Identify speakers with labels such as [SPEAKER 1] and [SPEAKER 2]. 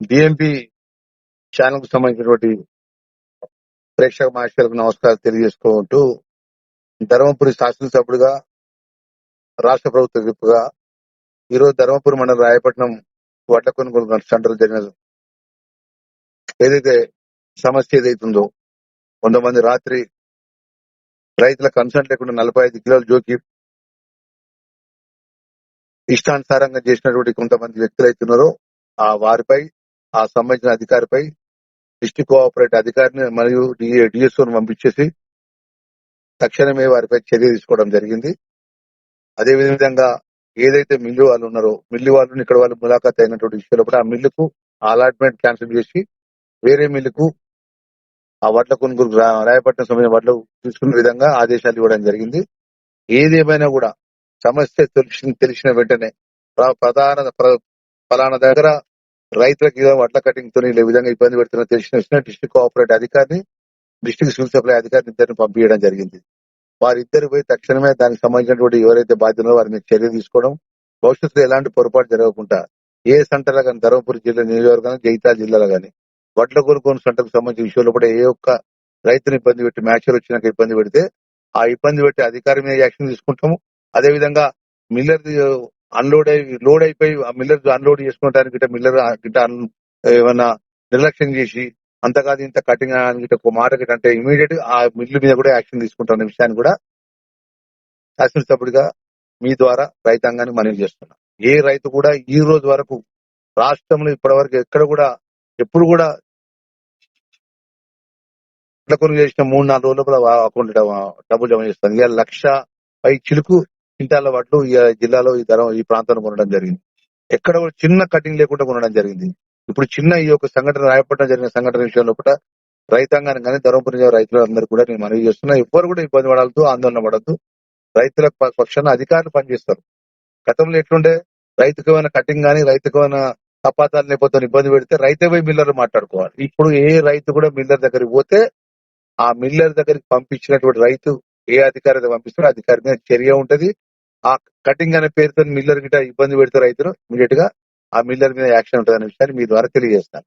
[SPEAKER 1] DMP ఛానల్కు సంబంధించినటువంటి ప్రేక్షక మహాశయులకు నమస్కారం తెలియజేసుకుంటూ ధర్మపురి శాసనసభ్యుడిగా రాష్ట్ర ప్రభుత్వ విప్పుగా ఈరోజు ధర్మపురి మండలం రాయపట్నం వడ్ల కొనుగోలు సెంటర్ జరిగిన ఏదైతే సమస్య ఏదైతుందో కొంతమంది రాత్రి రైతుల కన్సర్న్ లేకుండా నలభై ఐదు కిలోల జోకి ఇష్టానుసారంగా చేసినటువంటి కొంతమంది వ్యక్తులు అవుతున్నారో ఆ వారిపై ఆ సంబంధించిన అధికారిపై డిస్టిక్ కోఆపరేటివ్ అధికారిని మరియు డిఎస్ఓను పంపించేసి తక్షణమే వారిపై చర్య తీసుకోవడం జరిగింది. అదే విధంగా ఏదైతే మిల్లు వాళ్ళు ఉన్నారో మిల్లు వాళ్ళు ఇక్కడ వాళ్ళు ములాఖాత్ అయినటువంటి విషయంలో కూడా ఆ మిల్లుకు అలాట్మెంట్ క్యాన్సిల్ చేసి వేరే మిల్లుకు ఆ వడ్ల కొనుగోలు రాయపట్నం సంబంధించిన వడ్లు తీసుకునే విధంగా ఆదేశాలు ఇవ్వడం జరిగింది. ఏదేమైనా కూడా సమస్య తెలిసిన తెలిసిన వెంటనే ప్ర- ప్రధాన ఫలానా దగ్గర రైతులకు వడ్ల కటింగ్తో ఈ విధంగా ఇబ్బంది పెడుతున్న తెలిసిన విషయం డిస్ట్రిక్ట్ కోఆపరేటివ్ అధికారిని డిస్ట్రిక్ట్ సివిల్ సప్లై అధికారిని ఇద్దరిని పంపించడం జరిగింది. వారిద్దరు పోయి తక్షణమే దానికి సంబంధించినటువంటి ఎవరైతే బాధ్యులో వారి మీద చర్య తీసుకోవడం భవిష్యత్తులో ఎలాంటి పొరపాటు జరగకుండా ఏ సెంటర్లో కానీ ధర్మపురి జిల్లా నియోజకవర్గం జైతాల్ జిల్లాలో కానీ వడ్ల కొనుగోలు సెంటర్కు సంబంధించిన విషయంలో కూడా ఏ ఒక్క రైతుని ఇబ్బంది పెట్టి మ్యాచర్ వచ్చినాక ఇబ్బంది పెడితే ఆ ఇబ్బంది పెట్టి అధికారి మీద యాక్షన్ తీసుకుంటాము. అదే విధంగా మిల్లర్ అన్లోడ్ అయి లోడ్ అయిపోయి ఆ మిల్లర్ అన్లోడ్ చేసుకోవడానికి గిట్ట మిల్లర్ గిట్ట ఏమన్నా నిర్లక్ష్యం చేసి అంతకాదు ఇంత కటింగ్ గిట్ట ఒక మాట గిట్ట అంటే ఇమీడియట్ ఆ మిల్లు మీద కూడా యాక్షన్ తీసుకుంటాం విషయాన్ని కూడా శాసనసభ్యుడిగా మీ ద్వారా రైతాంగాన్ని మనవి చేస్తున్నా. ఏ రైతు కూడా ఈ రోజు వరకు రాష్ట్రంలో ఇప్పటి వరకు ఎక్కడ కూడా ఎప్పుడు కూడా ఇట్లా చేసిన మూడు నాలుగు రోజుల కూడా అకౌంట్ డబ్బులు జమ చేస్తాను. ఇక లక్ష పై చిలుకు క్వింటాల వడ్లు ఈ జిల్లాలో ఈ ధరం ఈ ప్రాంతంలో కొనడం జరిగింది. ఎక్కడ కూడా చిన్న కటింగ్ లేకుండా కొనడం జరిగింది. ఇప్పుడు చిన్న ఈ యొక్క సంఘటన రాయపట్నం జరిగిన సంఘటన విషయంలో కూడా రైతాంగానికి కానీ ధర్మపురి రైతులందరూ కూడా నేను మనవి చేస్తున్నా. ఎవ్వరు కూడా ఇబ్బంది పడాలతో ఆందోళన పడద్దు రైతుల పక్షాన అధికారులు పనిచేస్తారు. గతంలో ఎట్లుండే? రైతుకు ఏమైనా కటింగ్ కానీ రైతుకు ఏమైనా తపాతాలు లేకపోతే ఇబ్బంది పెడితే రైతే పోయి మిల్లర్ మాట్లాడుకోవాలి. ఇప్పుడు ఏ రైతు కూడా మిల్లర్ దగ్గరికి పోతే ఆ మిల్లర్ దగ్గరికి పంపించినటువంటి రైతు ఏ అధికారి పంపిస్తాడో అధికారి మీద చర్య ఉంటది. ఆ కటింగ్ అనే పేరుతో మిల్లర్ గిట్ట ఇబ్బంది పెడితే రైతులు ఇమీడియట్గా ఆ మిల్లర్ మీద యాక్షన్ ఉంటుంది అనే విషయాన్ని మీ ద్వారా తెలియజేస్తాను.